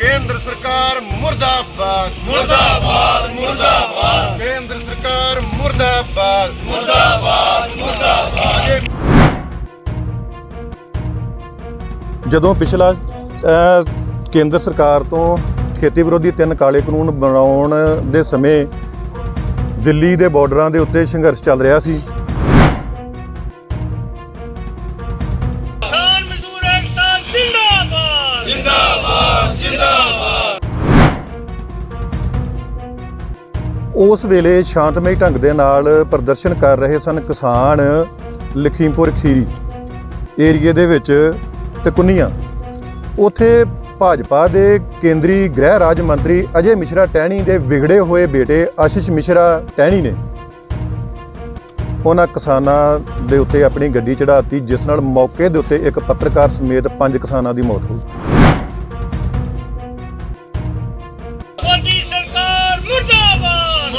ਕੇਂਦਰ ਸਰਕਾਰ ਮੁਰਦਾਬਾਦ। ਮੁਰਦਾਬਾਦ ਮੁਰਦਾਬਾਦ। ਕੇਂਦਰ ਸਰਕਾਰ ਮੁਰਦਾਬਾਦ। ਮੁਰਦਾਬਾਦ ਮੁਰਦਾਬਾਦ। ਜਦੋਂ ਪਿਛਲਾ ਕੇਂਦਰ ਸਰਕਾਰ ਤੋਂ ਖੇਤੀ ਵਿਰੋਧੀ ਤਿੰਨ ਕਾਲੇ ਕਾਨੂੰਨ ਬਣਾਉਣ ਦੇ ਸਮੇਂ ਦਿੱਲੀ ਦੇ ਬਾਰਡਰਾਂ ਦੇ ਉੱਤੇ ਸੰਘਰਸ਼ ਚੱਲ ਰਿਹਾ ਸੀ ਉਸ ਵੇਲੇ ਸ਼ਾਂਤਮਈ ਢੰਗ ਦੇ ਨਾਲ ਪ੍ਰਦਰਸ਼ਨ ਕਰ ਰਹੇ ਸਨ ਕਿਸਾਨ ਲਖੀਮਪੁਰ ਖੀਰੀ ਏਰੀਏ ਦੇ ਵਿੱਚ ਤਕੁੰਨੀਆਂ ਉਥੇ ਭਾਜਪਾ ਦੇ ਕੇਂਦਰੀ ਗ੍ਰਹਿ ਰਾਜ ਮੰਤਰੀ ਅਜੇ ਮਿਸ਼ਰਾ ਟਹਿਣੀ ਦੇ ਵਿਗੜੇ ਹੋਏ ਬੇਟੇ ਆਸ਼ਿਸ਼ ਮਿਸ਼ਰਾ ਟਹਿਣੀ ਨੇ। ਉਹਨਾਂ ਕਿਸਾਨਾਂ ਦੇ ਉੱਤੇ ਆਪਣੀ ਗੱਡੀ ਚੜਾਤੀ ਜਿਸ ਨਾਲ ਮੌਕੇ ਦੇ ਉੱਤੇ ਇੱਕ ਪੱਤਰਕਾਰ ਸਮੇਤ ਪੰਜ ਕਿਸਾਨਾਂ ਦੀ ਮੌਤ ਹੋਈ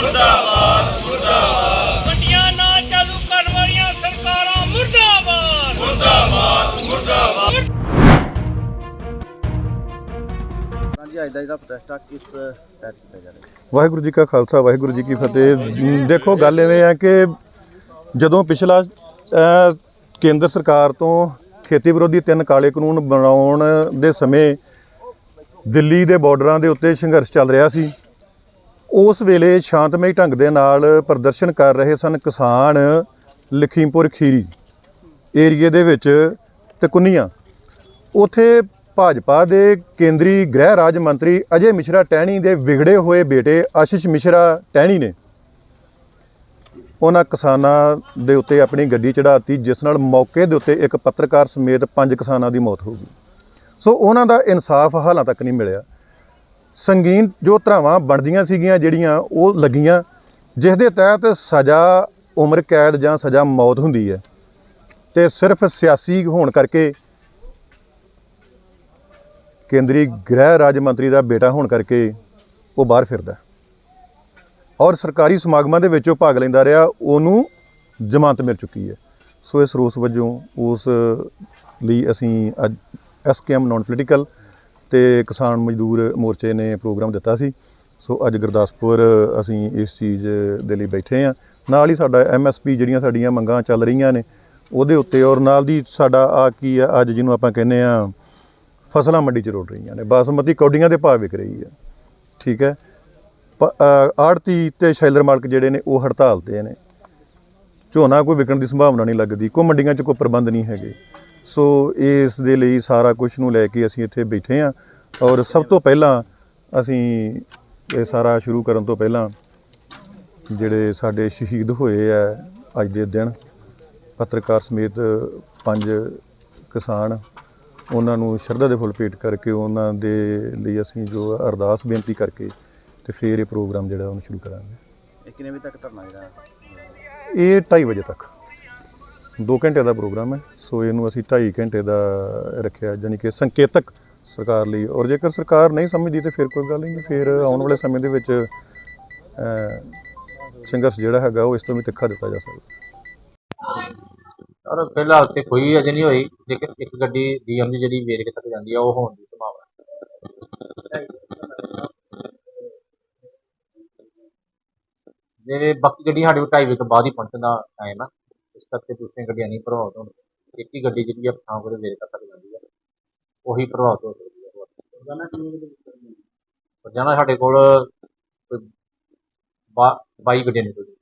ਮੁਰਦਾਬਾਦ ਮੁਰਦਾਬਾਦ। ਮੁਰਦਾਬਾਦ ਮੰਡੀਆਂ ਨਾ ਚਾਲੂ ਕਰਨ ਵਾਲੀਆਂ ਸਰਕਾਰਾਂ ਮੁਰਦਾਬਾਦ। ਮੁਰਦਾਬਾਦ ਮੁਰਦਾਬਾਦ। ਹਾਂਜੀ ਅੱਜ ਦਾ ਜਿਹੜਾ ਪ੍ਰੋਟੈਸਟ ਆ ਕਿਸ ਤਹਿਤ ਕੀਤਾ ਜਾ ਰਿਹਾ? ਹੈ ਵਾਹਿਗੁਰੂ ਜੀ ਕਾ ਖਾਲਸਾ ਵਾਹਿਗੁਰੂ ਜੀ ਕੀ ਫਤਿਹ। ਦੇਖੋ ਗੱਲ ਐਵੇਂ ਆ ਕਿ ਜਦੋਂ ਪਿਛਲਾ ਕੇਂਦਰ ਸਰਕਾਰ ਤੋਂ ਖੇਤੀ ਵਿਰੋਧੀ ਤਿੰਨ ਕਾਲੇ ਕਾਨੂੰਨ ਬਣਾਉਣ ਦੇ ਸਮੇਂ ਦਿੱਲੀ ਦੇ ਬਾਰਡਰਾਂ ਦੇ ਉੱਤੇ ਸੰਘਰਸ਼ ਚੱਲ ਰਿਹਾ ਸੀ ਉਸ ਵੇਲੇ ਸ਼ਾਂਤਮਈ ਢੰਗ ਦੇ ਨਾਲ ਪ੍ਰਦਰਸ਼ਨ ਕਰ ਰਹੇ ਸਨ ਕਿਸਾਨ ਲਖੀਮਪੁਰ ਖੀਰੀ ਏਰੀਏ ਦੇ ਵਿੱਚ ਤਕੁੰਨੀਆਂ। ਉਥੇ ਭਾਜਪਾ ਦੇ ਕੇਂਦਰੀ ਗ੍ਰਹਿ ਰਾਜ ਮੰਤਰੀ ਅਜੇ ਮਿਸ਼ਰਾ ਟਹਿਣੀ ਦੇ ਵਿਗੜੇ ਹੋਏ ਬੇਟੇ ਆਸ਼ਿਸ਼ ਮਿਸ਼ਰਾ ਟਹਿਣੀ ਨੇ। ਉਹਨਾਂ ਕਿਸਾਨਾਂ ਦੇ ਉੱਤੇ ਆਪਣੀ ਗੱਡੀ ਚੜਾਤੀ ਜਿਸ ਨਾਲ ਮੌਕੇ ਦੇ ਉੱਤੇ ਇੱਕ ਪੱਤਰਕਾਰ ਸਮੇਤ ਪੰਜ ਕਿਸਾਨਾਂ ਦੀ ਮੌਤ ਹੋ ਗਈ। ਸੋ ਉਹਨਾਂ ਦਾ ਇਨਸਾਫ ਹਾਲਾਂ ਤੱਕ ਨਹੀਂ ਮਿਲਿਆ। ਸੰਗੀਨ ਜੋ ਧਰਾਵਾਂ ਬਣਦੀਆਂ ਸੀਗੀਆਂ ਜਿਹੜੀਆਂ ਉਹ ਲੱਗੀਆਂ, ਜਿਸ ਦੇ ਤਹਿਤ ਸਜ਼ਾ ਉਮਰ, ਕੈਦ ਜਾਂ ਸਜ਼ਾ ਮੌਤ ਹੁੰਦੀ ਹੈ। ਤੇ ਸਿਰਫ ਸਿਆਸੀ ਹੋਣ ਕਰਕੇ ਕੇਂਦਰੀ ਗ੍ਰਹਿ ਰਾਜ ਮੰਤਰੀ ਦਾ ਬੇਟਾ ਹੋਣ ਕਰਕੇ ਉਹ ਬਾਹਰ ਫਿਰਦਾ ਔਰ ਸਰਕਾਰੀ ਸਮਾਗਮਾਂ ਦੇ ਵਿੱਚ ਉਹ ਭਾਗ ਲੈਂਦਾ ਰਿਹਾ, ਉਹਨੂੰ ਜ਼ਮਾਨਤ ਮਿਲ ਚੁੱਕੀ ਹੈ। ਸੋ ਇਸ ਰੋਸ ਵਜੋਂ ਉਸ ਲਈ ਅਸੀਂ ਅੱਜ ਐਸਕੇਐਮ ਨਾਨ ਪੋਲੀਟੀਕਲ ਤੇ ਕਿਸਾਨ ਮਜ਼ਦੂਰ ਮੋਰਚੇ ਨੇ ਪ੍ਰੋਗਰਾਮ ਦਿੱਤਾ ਸੀ। ਸੋ ਅੱਜ ਗੁਰਦਾਸਪੁਰ ਅਸੀਂ ਇਸ ਚੀਜ਼ ਦੇ ਲਈ ਬੈਠੇ ਹਾਂ। ਨਾਲ ਹੀ ਸਾਡਾ ਐਮਐਸਪੀ ਜਿਹੜੀਆਂ ਸਾਡੀਆਂ ਮੰਗਾਂ ਚੱਲ ਰਹੀਆਂ ਨੇ, ਉਹਦੇ ਉੱਤੇ ਔਰ ਨਾਲ ਦੀ ਸਾਡਾ ਆ ਕੀ ਆ, ਅੱਜ ਜਿਹਨੂੰ ਆਪਾਂ ਕਹਿੰਦੇ ਆ ਫਸਲਾਂ ਮੰਡੀ 'ਚ ਰੁਲ ਰਹੀਆਂ ਨੇ। ਬਾਸਮਤੀ ਕੌਡੀਆਂ ਦੇ ਭਾਅ ਵਿਕ ਰਹੀ ਹੈ। ਠੀਕ ਹੈ। ਆੜਤੀ ਤੇ ਸ਼ੈਲਰ ਮਾਲਕ ਜਿਹੜੇ ਨੇ, ਉਹ ਹੜਤਾਲ ਤੇ ਨੇ। ਝੋਨਾ ਕੋਈ ਵਿਕਣ ਦੀ ਸੰਭਾਵਨਾ ਨਹੀਂ ਲੱਗਦੀ। ਕੋਈ ਮੰਡੀਆਂ 'ਚ ਕੋਈ ਪ੍ਰਬੰਧ ਨਹੀਂ ਹੈਗੇ। ਸੋ ਇਸ ਦੇ ਲਈ ਸਾਰਾ ਕੁਝ ਨੂੰ ਲੈ ਕੇ ਅਸੀਂ ਇੱਥੇ ਬੈਠੇ ਹਾਂ ਔਰ ਸਭ ਤੋਂ ਪਹਿਲਾਂ ਅਸੀਂ ਇਹ ਸਾਰਾ ਸ਼ੁਰੂ ਕਰਨ ਤੋਂ ਪਹਿਲਾਂ ਜਿਹੜੇ ਸਾਡੇ ਸ਼ਹੀਦ ਹੋਏ ਆ ਅੱਜ ਦੇ ਦਿਨ ਪੱਤਰਕਾਰ ਸਮੇਤ ਪੰਜ ਕਿਸਾਨ ਉਹਨਾਂ ਨੂੰ ਸ਼ਰਧਾ ਦੇ ਫੁੱਲ ਭੇਟ ਕਰਕੇ ਉਹਨਾਂ ਦੇ ਲਈ ਅਸੀਂ ਜੋ ਅਰਦਾਸ ਬੇਨਤੀ ਕਰਕੇ ਤੇ ਫਿਰ ਇਹ ਪ੍ਰੋਗਰਾਮ ਜਿਹੜਾ ਉਹਨੂੰ ਸ਼ੁਰੂ ਕਰਾਂਗੇ। ਕਿੰਨੇ ਵਜੇ ਤੱਕ ਧਰਨਾ ਜਿਹੜਾ? ਇਹ 2:30 ਵਜੇ ਤੱਕ। 2 ਘੰਟੇ ਦਾ ਪ੍ਰੋਗਰਾਮ ਹੈ, ਸੋ ਇਹਨੂੰ ਅਸੀਂ 2.5 ਘੰਟੇ ਦਾ ਰੱਖਿਆ ਜਾਨੀ ਕਿ ਸੰਕੇਤਕ ਸਰਕਾਰ ਲਈ। ਔਰ ਜੇਕਰ ਸਰਕਾਰ ਨਹੀਂ ਸਮਝਦੀ ਤੇ ਫਿਰ ਕੋਈ ਗੱਲ ਨਹੀਂ, ਫਿਰ ਆਉਣ ਵਾਲੇ ਸਮੇਂ ਦੇ ਵਿੱਚ ਸੰਘਰਸ਼ ਜਿਹੜਾ ਹੈਗਾ ਉਹ ਇਸ ਤੋਂ ਵੀ ਤਿੱਖਾ ਦਿੱਤਾ ਜਾ ਸਕਦਾ। ਔਰ ਫਿਲਹਾਲ ਤੇ ਕੋਈ ਅਜੇ ਨਹੀਂ ਹੋਈ, ਲੇਕਿਨ ਇੱਕ ਗੱਡੀ ਡੀਐਮ ਦੀ ਜਿਹੜੀ ਵੇਰਕੇ ਤੱਕ ਜਾਂਦੀ ਆ, ਉਹ ਹੋਣ ਦੀ ਸੰਭਾਵਨਾ ਜੇ ਬਾਕੀ ਗੱਡੀ ਸਾਡੇ ਕੋਲ ਢਾਈ ਵਜੇ ਤੋਂ ਬਾਅਦ ਹੀ ਪਹੁੰਚਣ ਦਾ ਟਾਈਮ ਆ। ਇਸ ਕਰਕੇ ਦੂਸਰੀਆਂ ਗੱਡੀਆਂ ਨਹੀਂ ਪ੍ਰਭਾਵਿਤ ਹੋਣਗੀਆਂ ਇੱਕ ਹੀ ਗੱਡੀ ਜਿਹੜੀ ਆ ਪਠਾਨਕੋਟ ਦੇ ਵੇਰਕੇ ਤੱਕ ਜਾਂਦੀ ਆ ਉਹੀ ਪ੍ਰਭਾਵਿਤ ਹੋ ਸਕਦੀ ਹੈ ਰੋਜ਼ਾਨਾ ਸਾਡੇ ਕੋਲ ਕੋਈ ਬਾ- 22 ਗੱਡੀਆਂ ਨਿਕਲਦੀਆਂ।